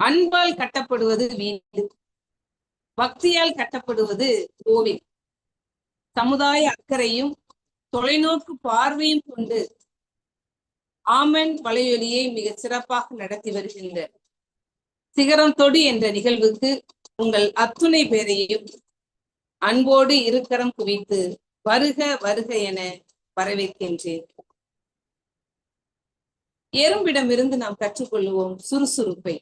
அன்பால் கட்டப்படுவது வீடு பக்தியால் கட்டப்படுவது கோவில். சமுதாய அக்கறையும் தொலைநோக்கு பார்வையும் கொண்டு ஆமன் வலையொலியை மிக சிறப்பாக நடத்தி வருகின்ற சிகரம் தொடு என்ற நிகழ்வுக்கு உங்கள் அத்துணை பேரையும் அன்போடு இருக்கரம் குவித்து வருக வருக என வரவேற்கின்றேன். எறும்பிடமிருந்து நாம் கற்றுக்கொள்வோம் சுறுசுறுப்பை.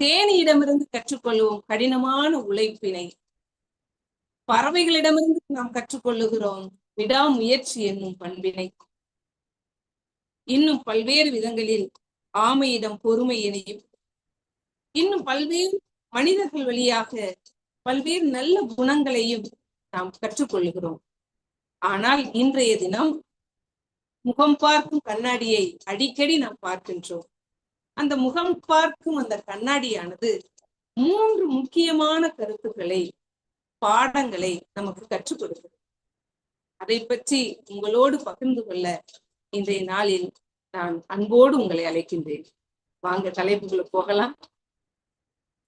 தேனியிடமிருந்து கற்றுக்கொள்வோம் கடினமான உழைப்பினை. பறவைகளிடமிருந்து நாம் கற்றுக்கொள்ளுகிறோம் விடாமுயற்சி என்னும் பண்பினை. இன்னும் பல்வேறு விதங்களில் ஆமையிடம் பொறுமையினையும் இன்னும் பல்வேறு மனிதர்கள் வழியாக பல்வேறு நல்ல குணங்களையும் நாம் கற்றுக்கொள்கிறோம் ஆனால் இன்றைய தினம் முகம் பார்க்கும் கண்ணாடியை அடிக்கடி நாம் பார்க்கின்றோம். அந்த முகம் பார்க்கும் அந்த கண்ணாடியானது மூன்று முக்கியமான கருத்துக்களை பாடங்களை நமக்கு கற்றுக் கொடுக்கிறது அதை பற்றி உங்களோடு பகிர்ந்து கொள்ள இன்றைய நாளில் நான் அன்போடு உங்களை அழைக்கின்றேன். வாங்க தலைப்புகளை போகலாம்.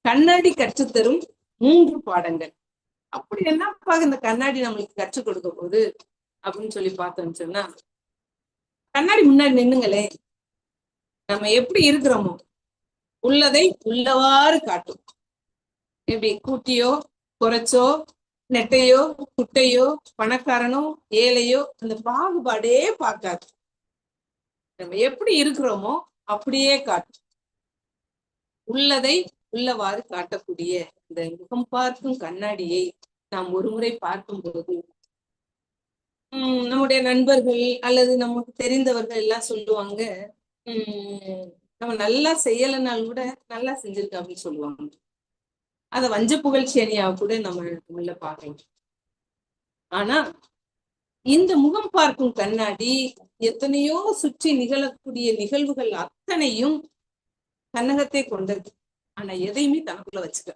கண்ணாடி கற்றுத்தரும் மூன்று பாடங்கள். அப்படி என்னப்பா இந்த கண்ணாடி நம்மளுக்கு கற்றுக் கொடுக்க போகுது அப்படின்னு சொல்லி பார்த்தோம்னு சொன்னா கண்ணாடி முன்னாடி நின்னுங்களே. நம்ம எப்படி இருக்கிறோமோ உள்ளதை உள்ளவாறு காட்டும். எப்படி? கூட்டியோ குறைச்சோ நெட்டையோ குட்டையோ பணக்காரனோ ஏழையோ அந்த பாகுபாடே பார்க்காது. நம்ம எப்படி இருக்கிறோமோ அப்படியே காட்டும். உள்ளதை உள்ளவாறு காட்டக்கூடிய இந்த முகம் பார்க்கும் கண்ணாடியை நாம் ஒருமுறை பார்க்கும் போது உம் நம்முடைய நண்பர்கள் அல்லது நமக்கு தெரிந்தவர்கள் எல்லாம் சொல்லுவாங்க. உம் நம்ம நல்லா செய்யலைனாலும் கூட நல்லா செஞ்சிருக்க அப்படின்னு சொல்லுவாங்க. அத வஞ்ச புகழ்ச்சி அணியாக கூட நம்ம உள்ள பாக்கலாம் ஆனா இந்த முகம் பார்க்கும் கண்ணாடி எத்தனையோ சுற்றி நிகழக்கூடிய நிகழ்வுகள் அத்தனையும் கண்ணகத்தை கொண்டது. ஆனா எதையுமே தனக்குள்ள வச்சுக்க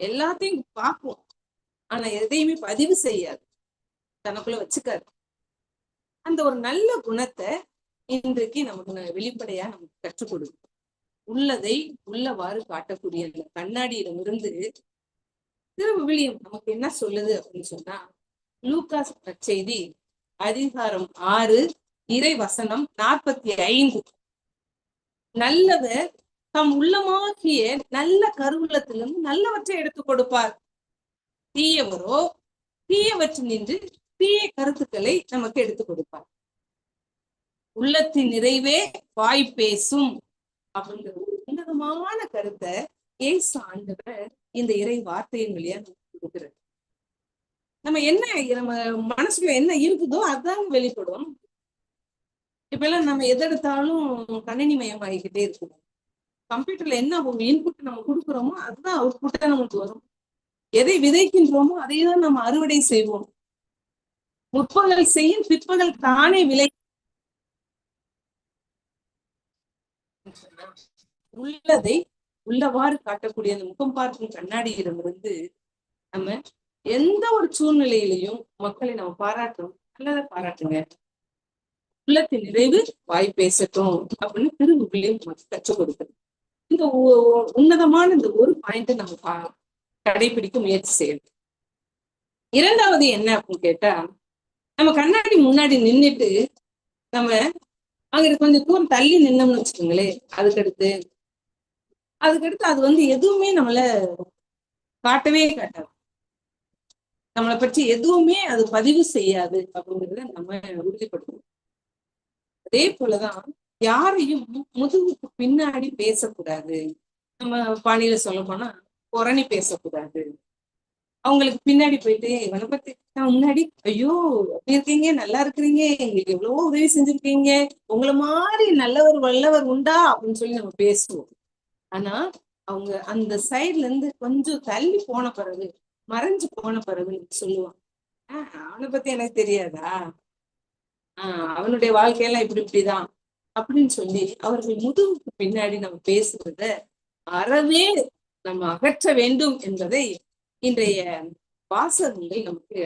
எல்லாத்தையும் பார்க்கும் ஆனா எதையுமே பதிவு செய்யாது. தனக்குள்ள வச்சுக்காரு. அந்த ஒரு நல்ல குணத்தை இன்றைக்கு நமக்கு வெளிப்படையா நமக்கு கற்றுக் கொடுக்கும் உள்ளதை உள்ளவாறு காட்டக்கூடிய அந்த கண்ணாடியிடமிருந்து திருவிவிலியம் நமக்கு என்ன சொல்லுது அப்படின்னு சொன்னா லூகாஸ் செய்தி அதிகாரம் ஆறு இறை வசனம் நாற்பத்தி ஐந்து. நல்லவர் தம் உள்ளமாகிய நல்ல கருவுள்ளத்திலிருந்து நல்லவற்றை எடுத்துக் கொடுப்பார். தீயவரோ தீயவற்றில் நின்று தீய கருத்துக்களை நமக்கு எடுத்துக் கொடுப்பார். உள்ளத்தின் நிறைவே வாய் பேசும் அப்படிங்கிற ஒரு உன்னதமான கருத்தை ஏசு ஆண்டவர் இந்த இறை வார்த்தையின் வழியா நமக்கு கொடுக்கிறது நம்ம என்ன நம்ம மனசுல என்ன இருக்குதோ அதுதான் வெளிப்படும். இப்ப எல்லாம் நம்ம எதெடுத்தாலும் கணினி கணினி மயமாகிக்கிட்டே இருக்கணும் கம்ப்யூட்டர்ல என்ன இன்புட் நம்ம கொடுக்குறோமோ அதுதான் அவுட்புட்டா நமக்கு வரும். எதை விதைக்கின்றோமோ அதை தான் நம்ம அறுவடை செய்வோம். முற்பகல் செய்யும் பிற்பகல் தானே விளை உள்ளதை உள்ளவாறு காட்டக்கூடிய அந்த முகம் பார்க்கும் கண்ணாடியிடமிருந்து நம்ம எந்த ஒரு சூழ்நிலையிலையும் மக்களை நம்ம பாராட்டுறோம் நல்லதை பாராட்டுங்க. உள்ளத்தின் நிறைவு வாய் பேசட்டும் அப்படின்னு திருவுகளையும் நமக்கு கற்றுக் கொடுக்குது இந்த உன்னதமான இந்த ஒரு பாயிண்ட நம்ம கடைபிடிக்க முயற்சி செய்யணும். இரண்டாவது என்ன அப்படின்னு கேட்டா நம்ம கண்ணாடி முன்னாடி நின்றுட்டு நம்ம அங்க கொஞ்சம் தூரம் தள்ளி நின்னோம்னு வச்சுக்கோங்களேன். அதுக்கடுத்து அதுக்கடுத்து அது வந்து எதுவுமே நம்மள காட்டவே காட்டாது. நம்மளை பற்றி எதுவுமே அது பதிவு செய்யாது அப்படிங்கிறத நம்ம உறுதிப்படுத்தணும். அதே போலதான் யாரையும் முதுகுக்கு பின்னாடி பேசக்கூடாது. நம்ம பாணியில சொல்ல போனா புறணி பேசக்கூடாது. அவங்களுக்கு பின்னாடி போயிட்டு இவனை பத்தி முன்னாடி ஐயோ அப்படி இருக்கீங்க நல்லா இருக்கிறீங்க எங்களுக்கு எவ்வளவோ உதவி செஞ்சிருக்கீங்க உங்களை மாதிரி நல்லவர் வல்லவர் உண்டா? அப்படின்னு சொல்லி நம்ம பேசுவோம். ஆனா அவங்க அந்த சைட்ல இருந்து கொஞ்சம் தள்ளி போன பிறகு மறைஞ்சு போன பிறகு சொல்லுவான் ஆஹ் அவனை பத்தி எனக்கு தெரியாதா? ஆஹ் அவனுடைய வாழ்க்கையெல்லாம் இப்படி இப்படிதான். அப்படின்னு சொல்லி அவர்கள் முதுகுக்கு பின்னாடி நம்ம பேசுறத அறவே நம்ம அகற்ற வேண்டும் என்பதை இன்றைய வாசகங்கள் நமக்கு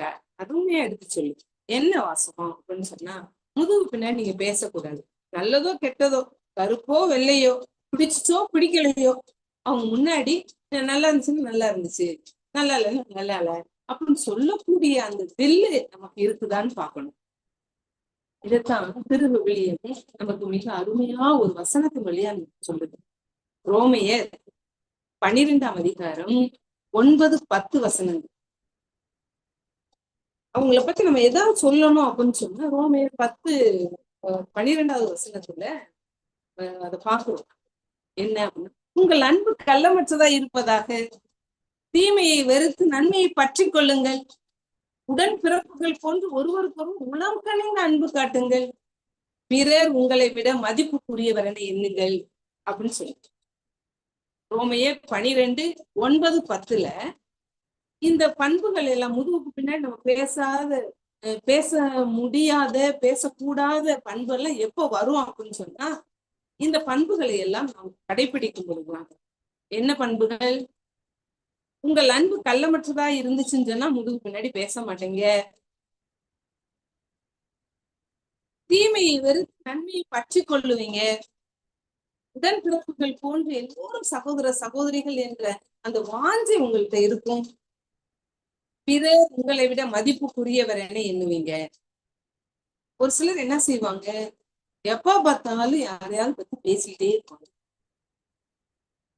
அதுவுமே எடுத்து சொல்லு என்ன வாசகம் அப்படின்னு சொன்னா முதுகு பின்னாடி நீங்க பேசக்கூடாது. நல்லதோ கெட்டதோ கருப்போ வெள்ளையோ பிடிச்சோ பிடிக்கலையோ அவங்க முன்னாடி நல்லா இருந்துச்சுன்னு நல்லா இருந்துச்சு நல்லா இல்லைன்னு நல்லா இல்ல அப்படின்னு சொல்லக்கூடிய அந்த தில்லு நமக்கு இருக்குதான்னு பார்க்கணும். இதைத்தான் திருவிழியம் நமக்கு மிக அருமையா ஒரு வசனத்து வழியா சொல்லுது. ரோமையர் பன்னிரெண்டாம் அதிகாரம் ஒன்பது பத்து வசனங்கள். அவங்கள பத்தி நம்ம எதாவது சொல்லணும் அப்படின்னு சொன்னா ரோமையர் பத்து பன்னிரெண்டாவது வசனத்துல அதை பார்க்கிறோம் என்ன அப்படின்னா உங்கள் அன்பு கள்ளமற்றதா இருப்பதாக. தீமையை வெறுத்து நன்மையை பற்றி கொள்ளுங்கள். உடன் பிறப்புகள் போன்று ஒருவருக்கொரு உளம் கணிந்த அன்பு காட்டுங்கள். பிறர் உங்களை விட மதிப்புக்குரியவர் என எண்ணுங்கள். அப்படின்னு சொல்லி. ரோமையே பனிரெண்டு ஒன்பது பத்துல இந்த பண்புகள் எல்லாம் முதுகுக்கு பின்னாடி நம்ம பேசாத பேச முடியாத பேசக்கூடாத பண்புகள் எப்போ வரும் அப்படின்னு சொன்னா இந்த பண்புகளை எல்லாம் நாம் கடைபிடிக்கும் பொழுதுதான். என்ன பண்புகள்? உங்கள் அன்பு கள்ளமற்றதா இருந்துச்சுன்னு சொன்னா முதுகு பின்னாடி பேச மாட்டேங்க. தீமையை வெறுத்து நன்மையை பற்றி கொள்ளுவீங்க. உடன் பிறப்புகள் போன்று எல்லோரும் சகோதர சகோதரிகள் என்ற அந்த வாஞ்சை உங்கள்கிட்ட இருக்கும். பிற உங்களை விட மதிப்புக்குரியவர் என எண்ணுவீங்க. ஒரு சிலர் என்ன செய்வாங்க? எப்ப பார்த்தாலும் யாரையாவது பத்தி பேசிக்கிட்டே இருப்பாங்க.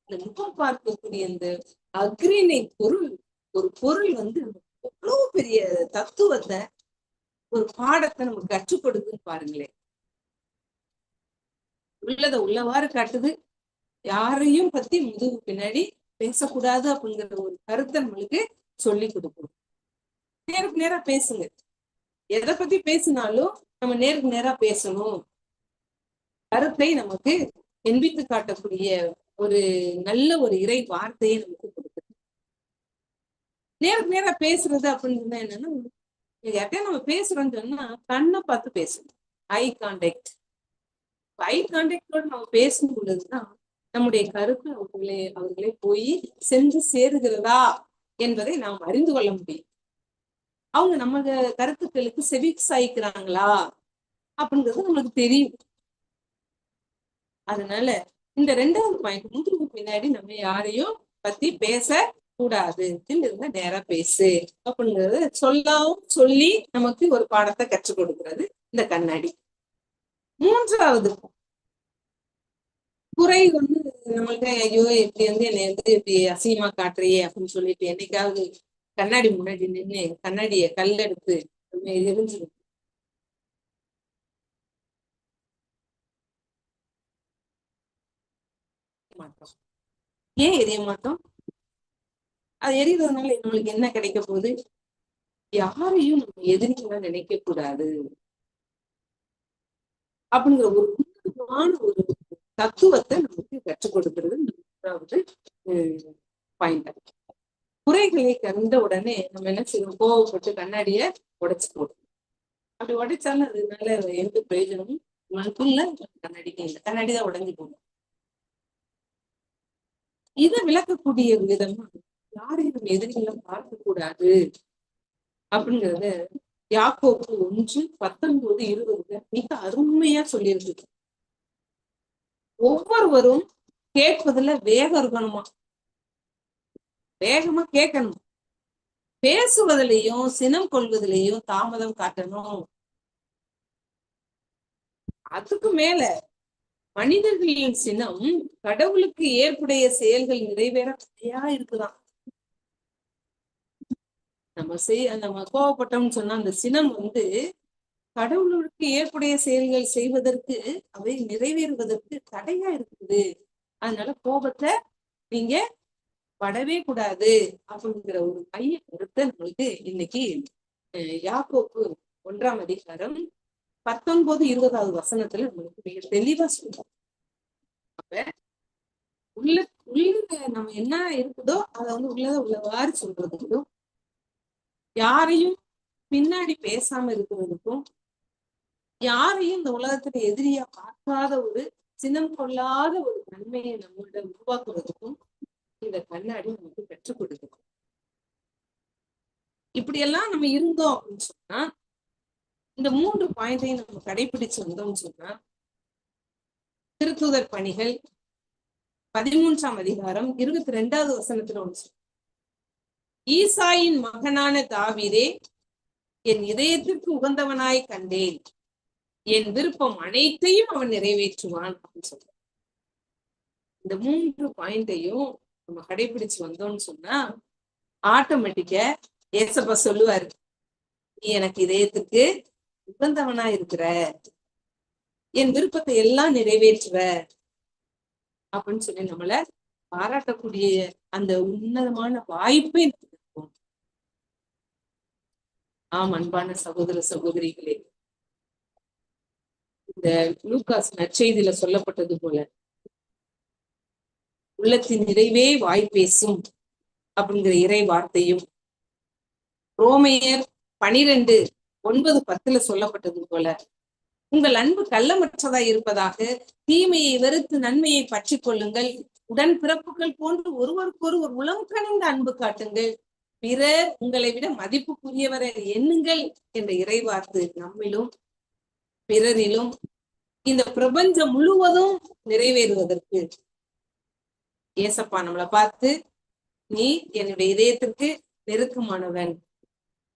இந்த முகம் பார்க்கக்கூடிய இந்த அக்ரிணை பொருள் ஒரு பொருள் வந்து எவ்வளவு பெரிய தத்துவத்தை ஒரு பாடத்தை நமக்கு கற்றுக் கொடுக்குன்னு பாருங்களேன். உள்ளதை உள்ளவாறு காட்டுது? யாரையும் பத்தி முதுகு பின்னாடி பேசக்கூடாது அப்படிங்கிற ஒரு கருத்தை நம்மளுக்கு சொல்லி கொடுக்கும். நேருக்கு நேரா பேசுங்க. எதை பத்தி பேசினாலும் நம்ம நேருக்கு நேரா பேசணும். கருத்தை நமக்கு எண்பித்து காட்டக்கூடிய ஒரு நல்ல ஒரு இறை வார்த்தையை நமக்கு கொடுக்குது. நேருக்கு நேரா பேசுறது அப்படின்னு என்னன்னா யார்கிட்டயும் நம்ம பேசுறோம்னு சொன்னா கண்ணை பார்த்து பேசணும் ஐ கான்டாக்ட் ஐ கான்டாக்டோட நம்ம பேசும் பொழுதுதான் நம்முடைய கருத்து அவர்களே அவர்களே போய் சென்று சேருகிறதா என்பதை நாம் அறிந்து கொள்ள முடியும். அவங்க நம்ம கருத்துக்களுக்கு செவி சாய்க்கிறாங்களா அப்படிங்கிறது நம்மளுக்கு தெரியும். அதனால இந்த ரெண்டாவது பாயிண்ட் மூன்றுக்கு பின்னாடி நம்ம யாரையும் பத்தி பேச கூடாது இருந்தா நேரா பேசு அப்படிங்கறது சொல்லாவும் சொல்லி நமக்கு ஒரு பாடத்தை கற்றுக் கொடுக்கிறது இந்த கண்ணாடி. மூன்றாவது குறை வந்து நம்மள்ட்ட ஐயோ இப்படி வந்து என்னை வந்து இப்படி அசிங்கமா காட்டுறியே அப்படின்னு சொல்லிட்டு என்னைக்காவது கண்ணாடி முன்னாடி நின்று கண்ணாடிய கல்லெடுத்து எரிஞ்சிடும் மாட்டோம் ஏன் எரிய மாட்டோம் அது எரியறதுனால நம்மளுக்கு என்ன கிடைக்க போகுது? யாரையும் நம்ம எதிரிகளா நினைக்க கூடாது. அப்படிங்கிற ஒரு உன்னதமான ஒரு தத்துவத்தை நமக்கு கற்றுக் கொடுக்கிறது மூன்றாவது பாயிண்ட் குறைகளை கண்ட உடனே நம்ம என்ன செய்வோம் கோவப்பட்டு கண்ணாடிய உடைச்சு போடுவோம் அப்படி உடைச்சாலும் அதனால எந்த பிரயோஜனமும் நமக்குள்ள கண்ணாடிக்கு இல்லை. கண்ணாடி தான் உடஞ்சி போகும். இதை விளக்கக்கூடிய விதமா யாரையும் நம்ம எதிரிகளும் பார்க்க கூடாது அப்படிங்கறத யாக்கோப்பு ஒன்று பத்தொன்பது இருபதுல மிக அருமையா சொல்லியிருக்கு ஒவ்வொருவரும் கேட்பதுல வேகம் இருக்கணுமா? வேகமா கேட்கணும். பேசுவதிலையும் சினம் கொள்வதிலையும் தாமதம் காட்டணும். அதுக்கு மேல மனிதர்களின் சினம் கடவுளுக்கு ஏற்புடைய செயல்கள் நிறைவேற தடையா இருக்குதான். நம்ம செய் நம்ம கோவப்பட்டோம்னு சொன்னா அந்த சினம் வந்து கடவுளுக்கு ஏற்புடைய செயல்கள் செய்வதற்கு அவை நிறைவேறுவதற்கு தடையா இருக்குது. அதனால கோபத்தை நீங்க படவே கூடாது அப்படிங்கிற ஒரு மைய கருத்தை நம்மளுக்கு இன்னைக்கு யாக்கோப்பு ஒன்றாம் அதிகாரம் பத்தொன்பது இருபதாவது வசனத்துல நம்மளுக்கு மிக தெளிவா சொல்றோம் அப்ப உள்ள உள்ள நம்ம என்ன இருக்குதோ அதை வந்து உள்ளத உள்ளவாறு சொல்றதுக்கும் யாரையும் பின்னாடி பேசாம இருக்கிறதுக்கும் யாரையும் இந்த உலகத்துல எதிரியா பார்க்காத ஒரு சினம் கொள்ளாத ஒரு நன்மையை நம்மளோட உருவாக்குறதுக்கும் இந்த கண்ணாடி நமக்கு பெற்றுக் கொடுக்குது. இப்படியெல்லாம் நம்ம இருந்தோம் அப்படின்னு சொன்னா இந்த மூன்று பாயிண்டையும் நம்ம கடைபிடிச்சு வந்தோம்னு சொன்னா திருத்தூதர் பணிகள் பதிமூன்றாம் அதிகாரம் இருபத்தி ரெண்டாவது வசனத்துல ஒன்று ஈசாயின் மகனான தாவீரே என் இதயத்திற்கு உகந்தவனாய் கண்டேன். என் விருப்பம் அனைத்தையும் அவன் நிறைவேற்றுவான் அப்படின்னு சொல்ற இந்த மூன்று பாயிண்டையும் நம்ம கடைபிடிச்சு வந்தோம்னு சொன்னா ஆட்டோமேட்டிக்கா ஏசப்பா சொல்லுவாரு நீ எனக்கு இதயத்துக்கு உகந்தவனா இருக்கிற. என் விருப்பத்தை எல்லாம் நிறைவேற்றுவ. அப்படின்னு சொல்லி நம்மள பாராட்டக்கூடிய அந்த உன்னதமான வாய்ப்பே இருக்கு ஆம் அன்பான சகோதர சகோதரிகளே இந்த லூகாஸ் நற்செய்தியில சொல்லப்பட்டது போல உள்ளத்தின் நிறைவே வாய் பேசும் அப்படிங்கிற இறை வார்த்தையும் ரோமையர் பனிரெண்டு ஒன்பது பத்துல சொல்லப்பட்டது போல உங்கள் அன்பு கள்ளமற்றதா இருப்பதாக தீமையை வெறுத்து நன்மையை பற்றி கொள்ளுங்கள் உடன் பிறப்புகள் போன்று ஒருவருக்கொருவர் உளம் கணிந்த அன்பு காட்டுங்கள் பிறர் உங்களை விட மதிப்புக்குரியவரை எண்ணுங்கள் என்ற இறைவார்த்து நம்மிலும் பிறரிலும் இந்த பிரபஞ்சம் முழுவதும் நிறைவேறுவதற்கு. ஏசப்பா நம்மளை பார்த்து நீ என்னுடைய இதயத்திற்கு நெருக்கமானவன்.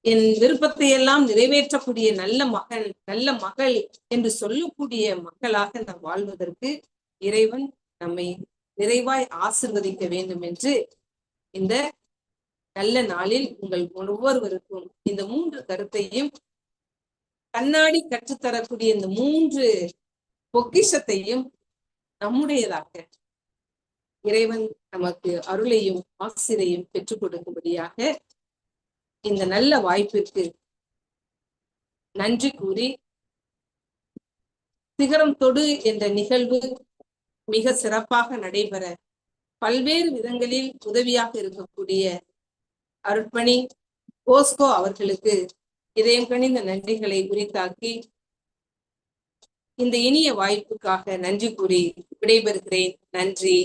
என் விருப்பத்தை எல்லாம் நிறைவேற்றக்கூடிய நல்ல மகள் நல்ல மகள் என்று சொல்லக்கூடிய மக்களாக நாம் வாழ்வதற்கு இறைவன் நம்மை நிறைவாய் ஆசிர்வதிக்க வேண்டும் என்று இந்த நல்ல நாளில் உங்கள் ஒவ்வொருவருக்கும் இந்த மூன்று கருத்தையும் கண்ணாடி கற்றுத்தரக்கூடிய இந்த மூன்று பொக்கிஷத்தையும் நம்முடையதாக இறைவன் நமக்கு அருளையும் ஆசிரையும் பெற்றுக் கொடுக்கும்படியாக இந்த நல்ல வாய்ப்பிற்கு நன்றி கூறி சிகரம் தொடு என்ற நிகழ்வு மிக சிறப்பாக நடைபெற பல்வேறு விதங்களில் உதவியாக இருக்கக்கூடிய அருட்பணி போஸ்கோ அவர்களுக்கு இதயம் கணிந்த நன்றிகளை உரித்தாக்கி இந்த இனிய வாய்ப்புக்காக நன்றி கூறி விடைபெறுகிறேன். நன்றி.